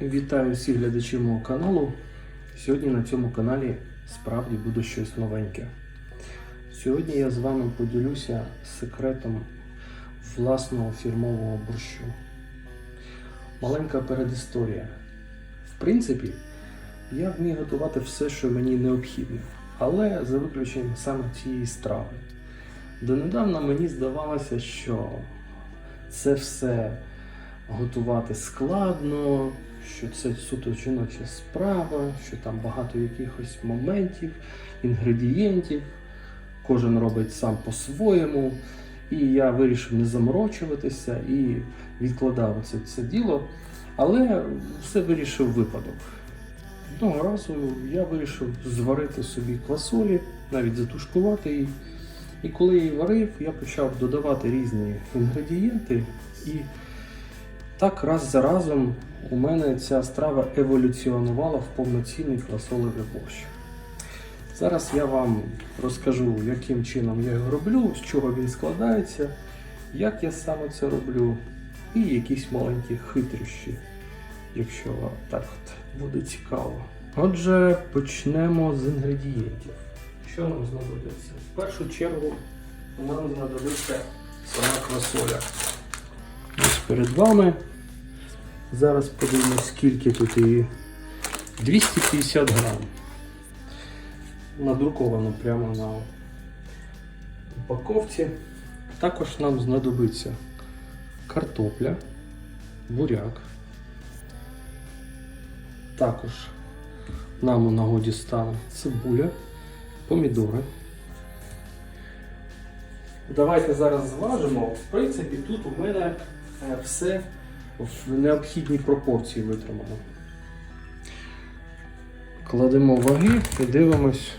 Вітаю всіх глядачів мого каналу. Сьогодні на цьому каналі справді буде щось новеньке. Сьогодні я з вами поділюся секретом власного фірмового борщу. Маленька передісторія. В принципі, я вмію готувати все, що мені необхідно, але за виключенням саме цієї страви. Донедавна мені здавалося, що це все готувати складно, що це суто жіноча справа, що там багато якихось моментів, інгредієнтів, кожен робить сам по-своєму. І я вирішив не заморочуватися і відкладав це, це діло. Але все вирішив випадок. Одного разу я вирішив зварити собі квасолі, навіть затушкувати її. І коли її варив, я почав додавати різні інгредієнти. І так раз за разом у мене ця страва еволюціонувала в повноцінний квасолевий борщ. Зараз я вам розкажу, яким чином я його роблю, з чого він складається, як я саме це роблю, і якісь маленькі хитрощі, якщо так от буде цікаво. Отже, почнемо з інгредієнтів. Що нам знадобиться? В першу чергу нам знадобиться сама квасоля. Перед вами. Зараз подивимось, скільки тут її. 250 грам. Надруковано прямо на упаковці. Також нам знадобиться картопля, буряк. Також нам у нагоді стане цибуля, помідори. Давайте зараз зважимо. В принципі, тут у мене все в необхідній пропорції витримано. Кладемо ваги і дивимось,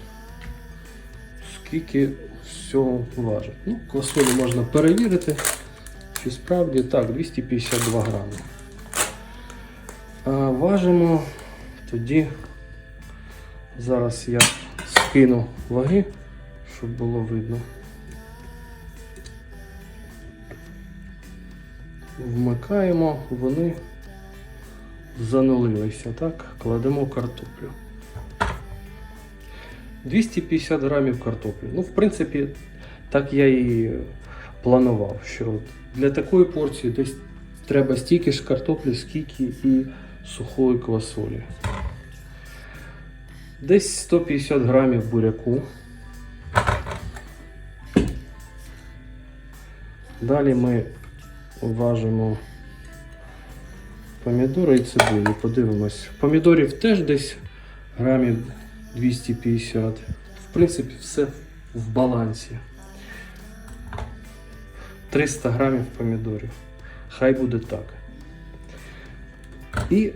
скільки всього важить. Ну, квасолю можна перевірити, чи справді так, 252 грами. А важимо тоді, зараз я скину ваги, щоб було видно. Вмикаємо, вони занулилися, так? Кладемо картоплю. 250 грамів картоплі. Ну, в принципі, так я і планував, що для такої порції десь треба стільки ж картоплі, скільки і сухої квасолі. Десь 150 грамів буряку. Далі ми важимо помідори і цибулю. Подивимось. Помідорів теж десь грамів 250. В принципі, все в балансі. 300 грамів помідорів. Хай буде так. І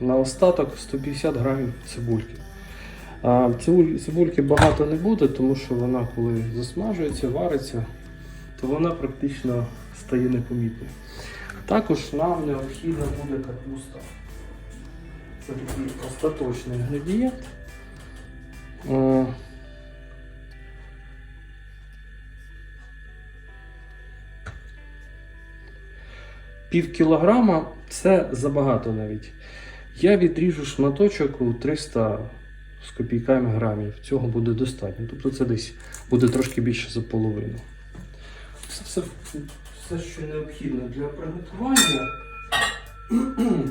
на остаток 150 грамів цибульки. Цибуль- цибульки багато не буде, тому що вона, коли засмажується, вариться, то вона практично стає непомітною. Також нам необхідна буде капуста. Це такий остаточний інгредієнт. Е, Пів кілограма це забагато навіть. Я відріжу шматочок у 300 з копійками грамів. Цього буде достатньо. Тобто це десь буде трошки більше за половину. Все, все, що необхідно для приготування.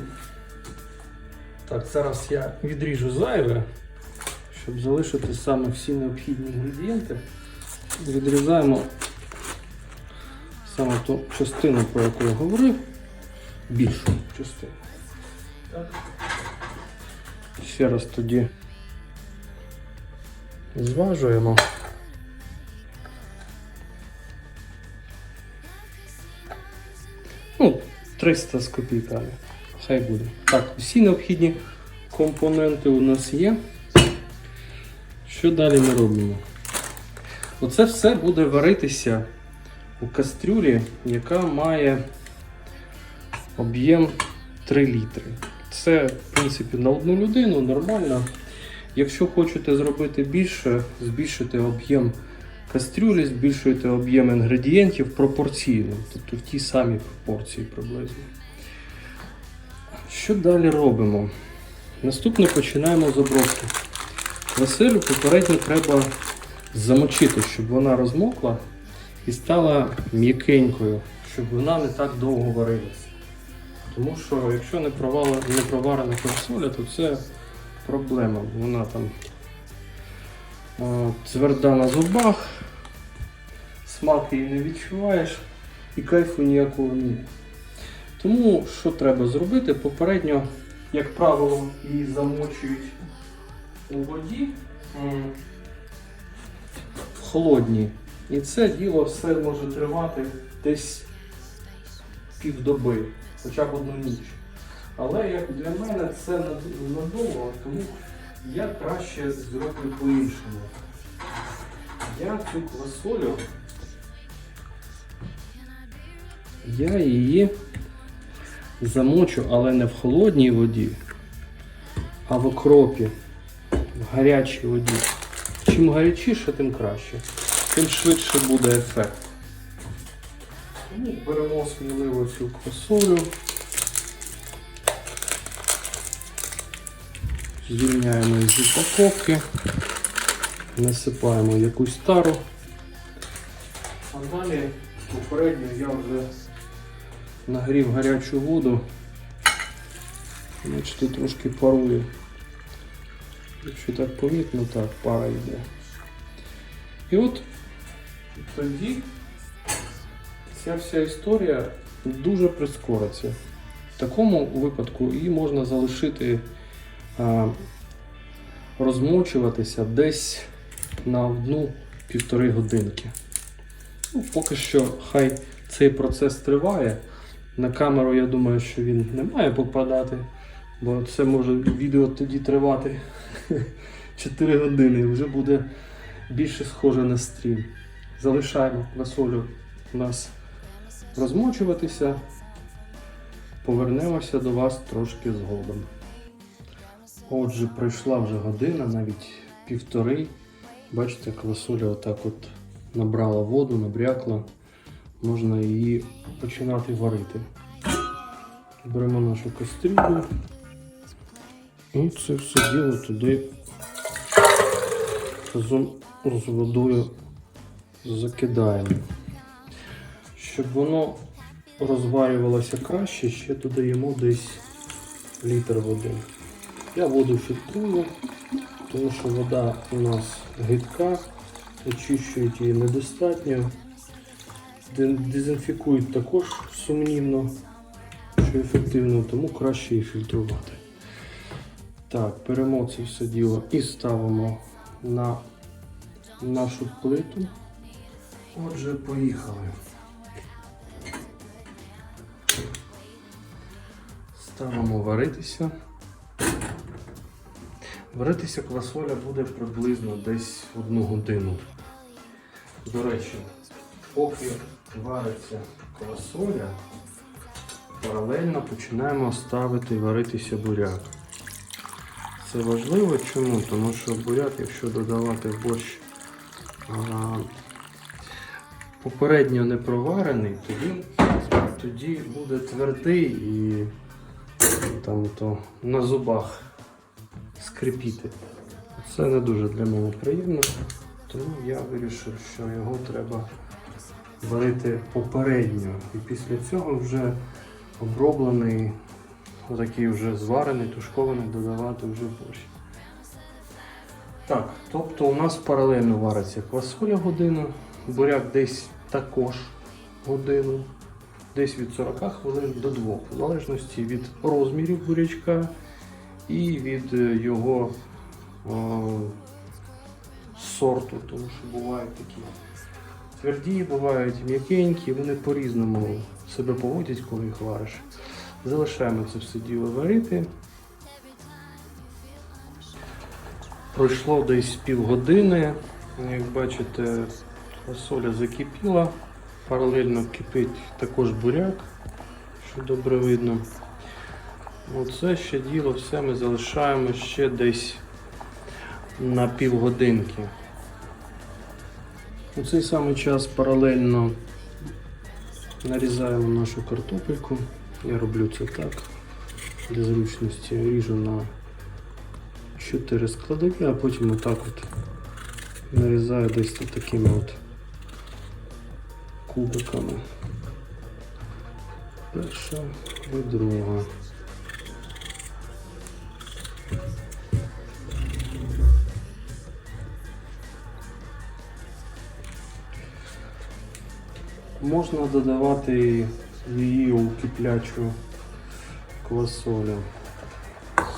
Так, зараз я відріжу зайве, щоб залишити саме всі необхідні інгредієнти. Відрізаємо саме ту частину, про яку я говорив, більшу частину. Так. Ще раз тоді зважуємо. 300 з копійками. Хай буде. Так, всі необхідні компоненти у нас є. Що далі ми робимо? Оце все буде варитися у кастрюлі, яка має об'єм 3 літри. Це, в принципі, на одну людину нормально. Якщо хочете зробити більше, збільшити об'єм кастрюлі, збільшуєте об'єм інгредієнтів пропорційно, тобто в тій самій пропорції приблизно. Що далі робимо? Наступне починаємо з обробки. Василю попередньо треба замочити, щоб вона розмокла і стала м'якенькою, щоб вона не так довго варилася. Тому що якщо не, проварена квасоля, то це проблема. Вона там тверда на зубах, смак її не відчуваєш і кайфу ніякого немає. Тому що треба зробити? Попередньо, як правило, її замочують у воді в холодній. І це діло все може тривати десь півдоби, хоча б одну ніч. Але як для мене це надовго, тому я краще зроблю по-іншому. Я цю квасолю, я її замочу, але не в холодній воді, а в окропі, в гарячій воді. Чим гарячіше, тим краще, тим швидше буде ефект. Тому беремо сміливо цю квасолю, звільняємо з упаковки, насипаємо якусь тару. А далі попередньо я вже нагрів гарячу воду. Бачите, трошки парує. Якщо так помітно, так, пара йде. І от тоді ця вся історія дуже прискориться. В такому випадку її можна залишити розмочуватися десь на одну-півтори годинки. Ну, поки що хай цей процес триває. На камеру я думаю, що він не має попадати, бо це може відео тоді тривати 4 години вже буде більше схоже на стрім. Залишаємо квасолю у нас розмочуватися. Повернемося до вас трошки згодом. Отже, пройшла вже година, навіть півтори. Бачите, квасоля отак от набрала воду, набрякла. Можна її починати варити. Беремо нашу кастрюлю і це все діло туди разом з водою закидаємо. Щоб воно розварювалося краще, ще додаємо десь літр води. Я воду фільтрую, тому що вода у нас гидка, очищують її недостатньо. Дезінфікують також сумнівно, що ефективно, тому краще її фільтрувати. Так, беремо це все діло і ставимо на нашу плиту. Отже, поїхали. Ставимо варитися. Варитися квасоля буде приблизно десь одну годину. До речі, поки вариться квасоля, паралельно починаємо ставити варитися буряк. Це важливо чому? Тому що буряк, якщо додавати в борщ попередньо не проварений, то він тоді буде твердий і там то на зубах скрипіти. Це не дуже для мене приємно, тому я вирішив, що його треба варити попередньо. І після цього вже оброблений, такий вже зварений, тушкований, додавати вже борщ. Так, тобто у нас паралельно вариться квасоля годину, буряк десь також годину, десь від 40 хвилин до 2, в залежності від розмірів бурячка і від е, його о, сорту, тому що бувають такі тверді, бувають м'якенькі, вони по-різному себе поводять, коли їх вариш. Залишаємо це все діло варити. Пройшло десь півгодини. Як бачите, фасоля закипіла, паралельно кипить також буряк, що добре видно. Оце ще діло все ми залишаємо ще десь на півгодинки. У цей самий час паралельно нарізаємо нашу картопельку. Я роблю це так. для зручності ріжу на 4 складові, а потім отак от нарізаю десь такими от кубиками. Перша і друга. Можна додавати її у киплячу квасолю.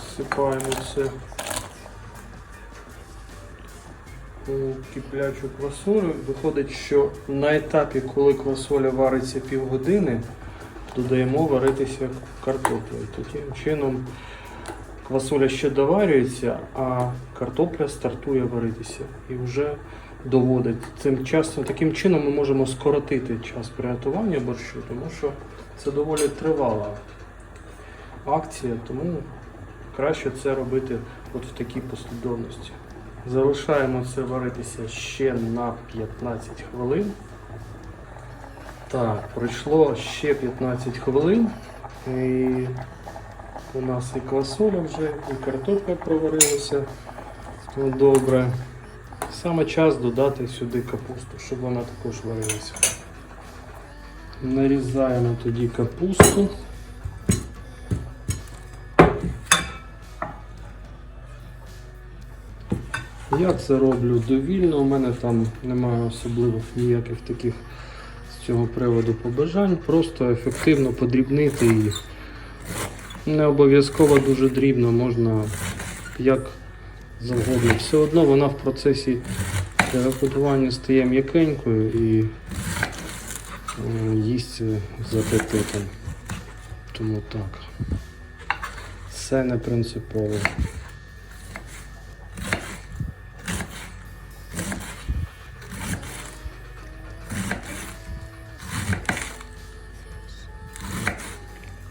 Всипаємо це у киплячу квасолю. Виходить, що на етапі, коли квасоля вариться півгодини, додаємо варитися картоплю. Таким чином квасоля ще доварюється, а картопля стартує варитися і вже доводить. Цим часом, таким чином ми можемо скоротити час приготування борщу, тому що це доволі тривала акція, тому краще це робити от в такій послідовності. Залишаємо це варитися ще на 15 хвилин. Так, пройшло ще 15 хвилин. І у нас і квасоля вже, і картопля проварилася. Ну, Добре. Саме час додати сюди капусту, щоб вона також варилася. Нарізаємо тоді капусту. Я це роблю довільно, у мене там немає особливих ніяких таких з цього приводу побажань. Просто ефективно подрібнити її. Не обов'язково дуже дрібно, можна як завгодно. Все одно вона в процесі приготування стає м'якенькою і е, їсть з апетитом. Тому так. Це не принципово.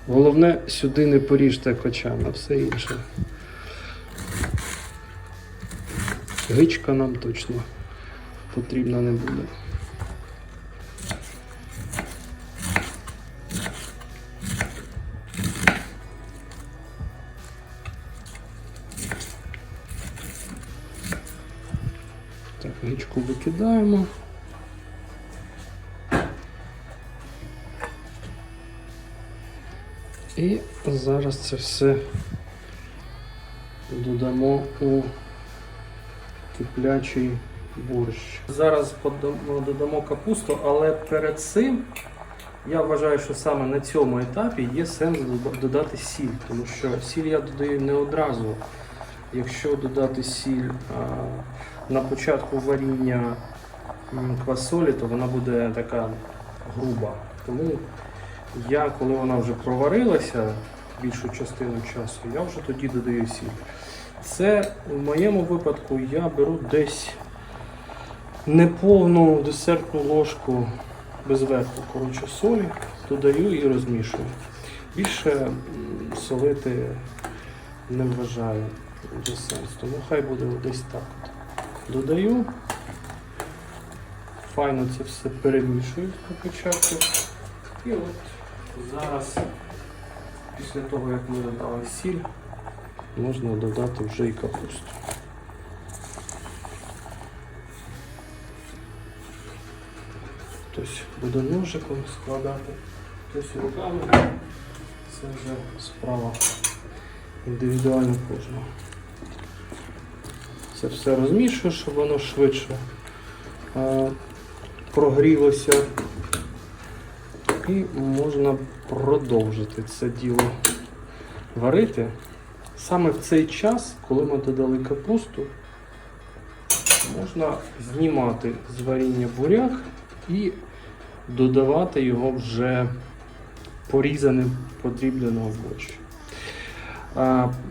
Головне, сюди не поріжте кочан, а все інше. Гичка нам точно потрібна не буде. Так, гичку викидаємо. І зараз це все додамо у киплячий борщ. Зараз додамо капусту, але перед цим я вважаю, що саме на цьому етапі є сенс додати сіль, тому що сіль я додаю не одразу. Якщо додати сіль а, на початку варіння квасолі, то вона буде така груба. Тому я, коли вона вже проварилася більшу частину часу, я вже тоді додаю сіль. Це в моєму випадку я беру десь неповну десертну ложку без верху коротше, солі, додаю і розмішую. Більше солити не вважаю за сенс, тому хай буде десь так. Додаю, файно це все перемішую на початку. І от зараз, після того як ми додали сіль, можна додати вже і капусту. Хтось буде ножиком складати, хтось руками. Це вже справа індивідуально кожного. Це все розмішую, щоб воно швидше е, прогрілося. І можна продовжити це діло варити. Саме в цей час, коли ми додали капусту, можна знімати з варіння буряк і додавати його вже порізаним подрібленого борщ.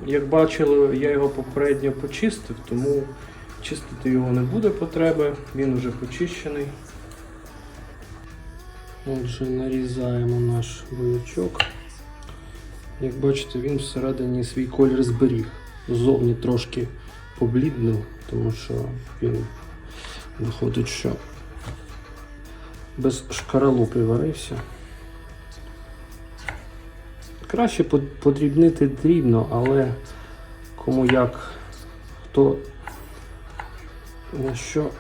Як бачили, я його попередньо почистив, тому чистити його не буде потреби, він вже почищений. Отже, нарізаємо наш бурячок. Як бачите, він всередині свій колір зберіг. Ззовні трошки побліднив, тому що він виходить, що без шкаралупи варився. Краще подрібнити дрібно, але кому як хто на що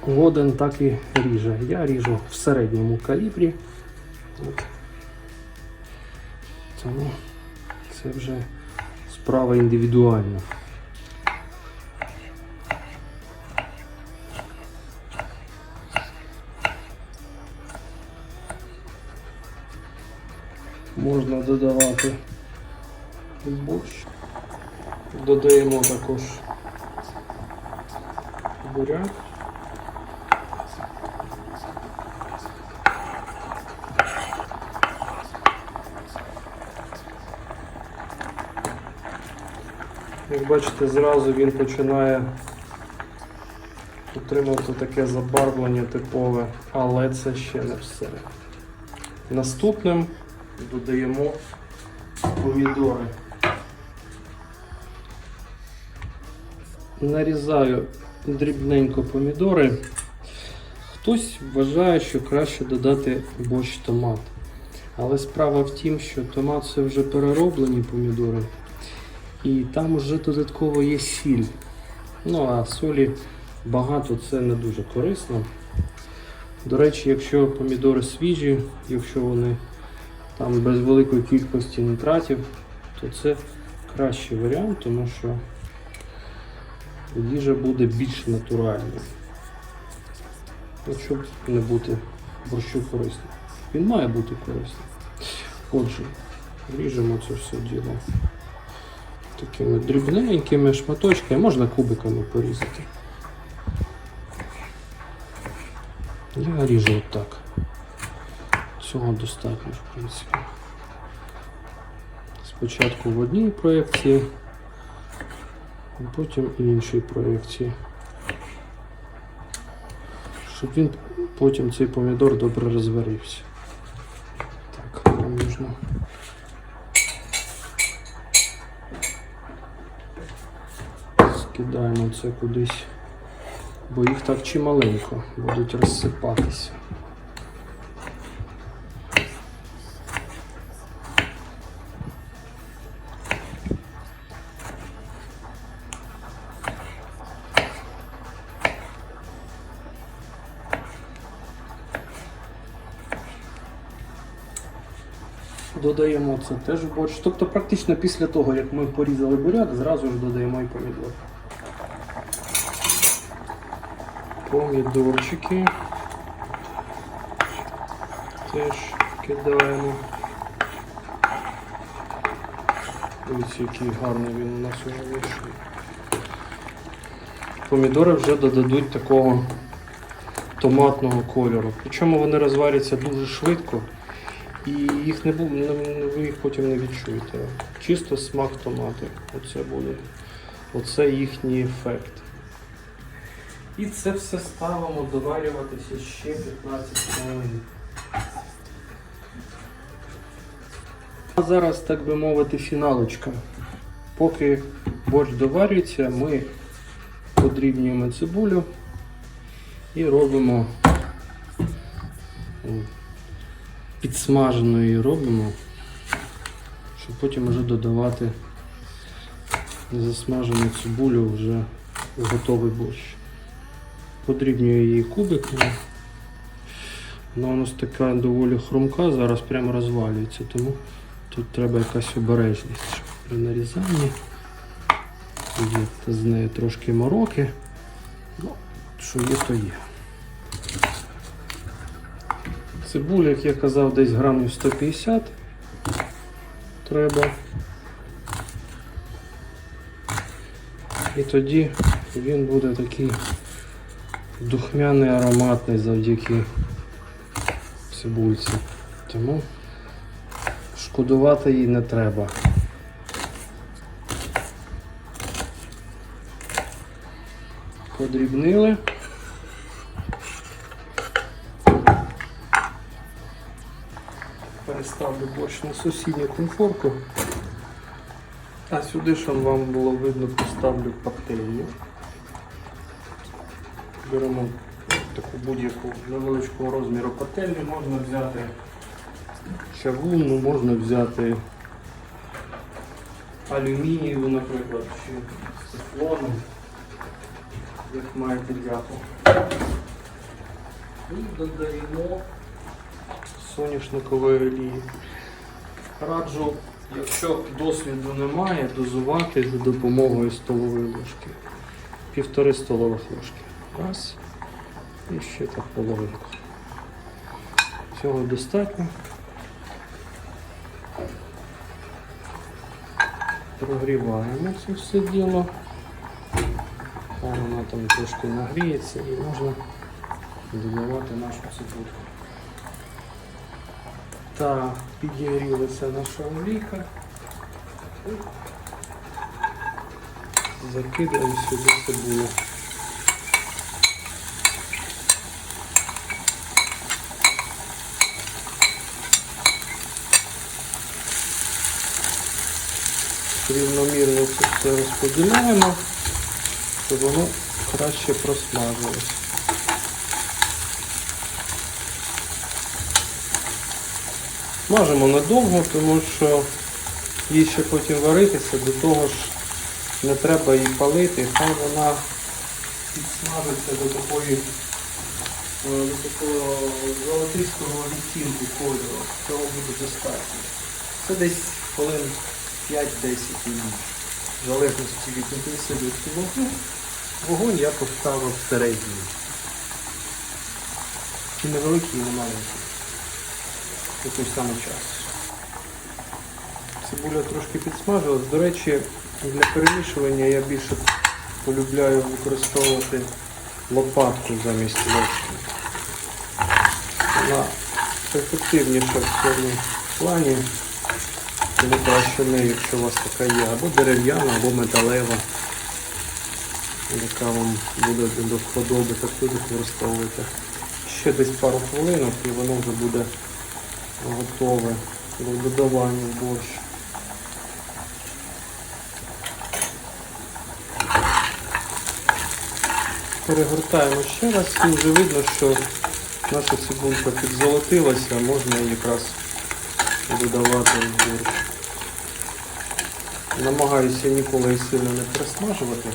годен, так і ріже. Я ріжу в середньому калібрі. Тому це вже справа індивідуальна. Можна додавати борщ. Додаємо також буряк. Як бачите, зразу він починає отримувати таке забарвлення типове, але це ще не все. Наступним додаємо помідори. Нарізаю дрібненько помідори. Хтось вважає, що краще додати борщ томат. Але справа в тім, що томат це вже перероблені помідори. І там вже додатково є сіль. Ну а солі багато це не дуже корисно. До речі, якщо помідори свіжі, якщо вони там без великої кількості нітратів, то це кращий варіант, тому що їжа буде більш натуральною. От щоб не бути борщу корисним. Він має бути корисним. Отже, ріжемо це все діло такими дрібненькими шматочками, можна кубиками порізати. Я ріжу отак. Цього достатньо, в принципі. Спочатку в одній проєкції, потім в іншій проєкції. Щоб він потім цей помідор добре розварився. Так, нам нужно. Скидаємо це кудись, бо їх так чималенько будуть розсипатися. Додаємо це теж в борщ. Тобто практично після того, як ми порізали буряк, зразу ж додаємо і помідор. Помідорчики. Теж кидаємо. Ось який гарний він у нас уже вийшов. Помідори вже додадуть такого томатного кольору. Причому вони розваряться дуже швидко. І їх не бу- ви їх потім не відчуєте. Чисто смак томати. Оце буде. Оце їхній ефект. І це все ставимо доварюватися ще 15 хвилин. А зараз, так би мовити, фіналочка. Поки борщ доварюється, ми подрібнюємо цибулю і робимо її робимо, щоб потім вже додавати засмажену цибулю вже в готовий борщ. Подрібнюю її кубиками. Вона у нас така доволі хрумка, зараз прямо розвалюється, тому тут треба якась обережність щоб при нарізанні. Є з нею трошки мороки. Ну, що є, то є. Цибуля, як я казав, десь грамів 150 треба. І тоді він буде такий духмяний, ароматний завдяки цибульці. Тому шкодувати її не треба. Подрібнили. Переставлю борщ на сусідню конфорку. А сюди, щоб вам було видно, поставлю пательню. Беремо таку будь-яку невеличкого розміру пательню, можна взяти чавунну, можна взяти алюмінієву, наприклад, чи тефлону, як маєте дяку. І додаємо соняшникової олії. Раджу, якщо досвіду немає, дозувати за допомогою столової ложки. Півтори столових ложки. Раз. І ще так половинку. Цього достатньо. Прогріваємо це все діло. Хай воно там трошки нагріється і можна додавати нашу цибульку. Так, підігрілася наша олійка. Закидаємо сюди цибулю. Рівномірно це все розподіляємо, щоб воно краще просмажилось. Смажимо недовго, тому що їй ще потім варитися, до того ж не треба її палити, хай вона підсмажиться до такої е, до такого золотистого відтінку кольору. Цього буде достатньо. Це десь хвилин 5-10 і більше. В залежності від інтенсивності вогню. Вогонь я поставив середній. І невеликий, і не маленький. В той самий час. Цибуля трошки підсмажилась. До речі, для перемішування я більше полюбляю використовувати лопатку замість ложки. Вона ефективніша в цьому плані. Тому краще якщо у вас така є, або дерев'яна, або металева, яка вам буде до вподоби, таку використовуєте. Ще десь пару хвилинок і воно вже буде готове до додавання в борщ. Перегортаємо ще раз і вже видно, що наша цибулька підзолотилася, можна її якраз додавати в борщ. Намагаюся ніколи і сильно не присмажувати,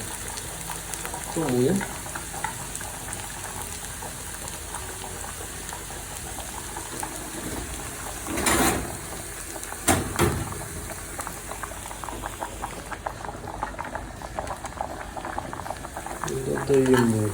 тому додаємо.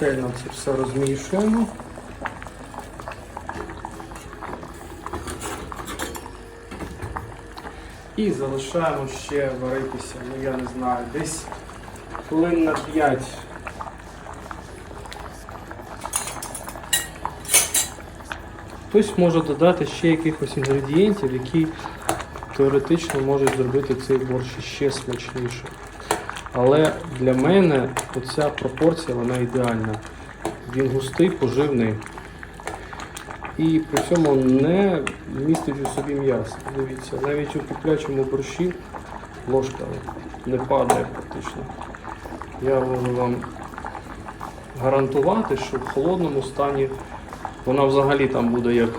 Ретельно це все розмішуємо. І залишаємо ще варитися, ну я не знаю, десь хвилин на 5. Хтось може додати ще якихось інгредієнтів, які теоретично можуть зробити цей борщ ще смачнішим. Але для мене оця пропорція вона ідеальна. Він густий, поживний. І при цьому не містить у собі м'ясо. Дивіться, навіть у куплячому борщі ложка не падає практично. Я можу вам гарантувати, що в холодному стані вона взагалі там буде як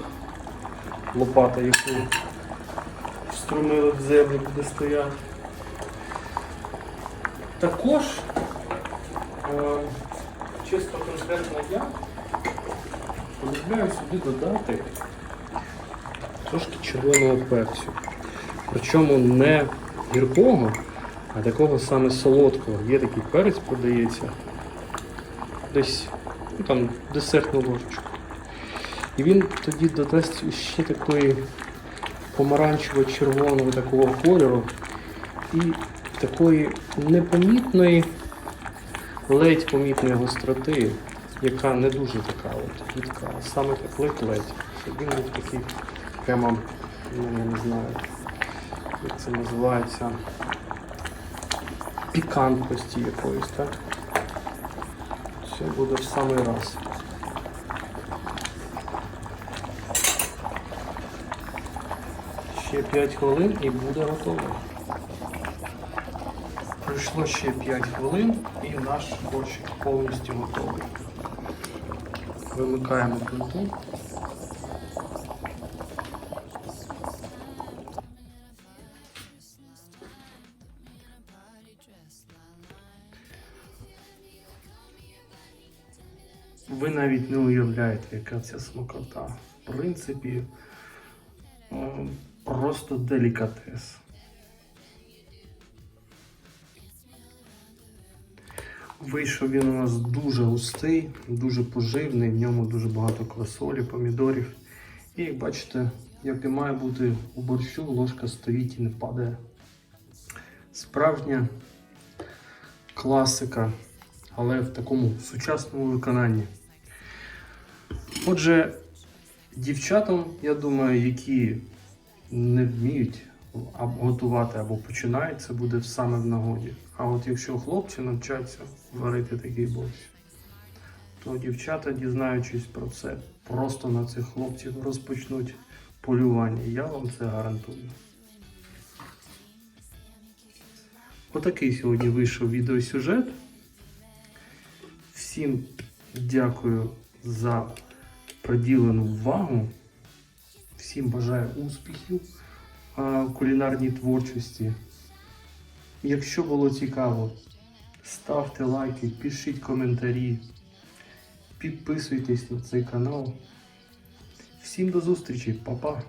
лопата, яку встромили в землю, буде стояти. Також е, чисто конкретно я полюбляю сюди додати трошки червоного перцю. Причому не гіркого, а такого саме солодкого. Є такий перець, продається. Десь ну, там десертну ложечку. І він тоді додасть ще такої помаранчево-червоного такого кольору і такої непомітної, ледь помітної гостроти, яка не дуже така от рідка, а саме так ледь-ледь. Він був такий прямо, ну я не знаю, як це називається. пікантності якоїсь, так? Це буде в самий раз. Ще 5 хвилин і буде готово. Пройшло ще 5 хвилин і наш борщик повністю готовий. Вимикаємо плиту. Ви навіть не уявляєте, яка це смакота. В принципі, е, просто делікатес. Вийшов він у нас дуже густий, дуже поживний, в ньому дуже багато квасолі, помідорів. І як бачите, як і має бути у борщу, ложка стоїть і не падає. Справжня класика, але в такому сучасному виконанні. Отже, дівчатам, я думаю, які не вміють готувати або починають, це буде саме в нагоді. А от якщо хлопці навчаться варити такий борщ, то дівчата, дізнаючись про це, просто на цих хлопців розпочнуть полювання. Я вам це гарантую. Отакий сьогодні вийшов відеосюжет. Всім дякую за приділену увагу. Всім бажаю успіхів в кулінарній творчості. Якщо було цікаво, ставте лайки, пишіть коментарі, підписуйтесь на цей канал. Всім до зустрічі, па-па!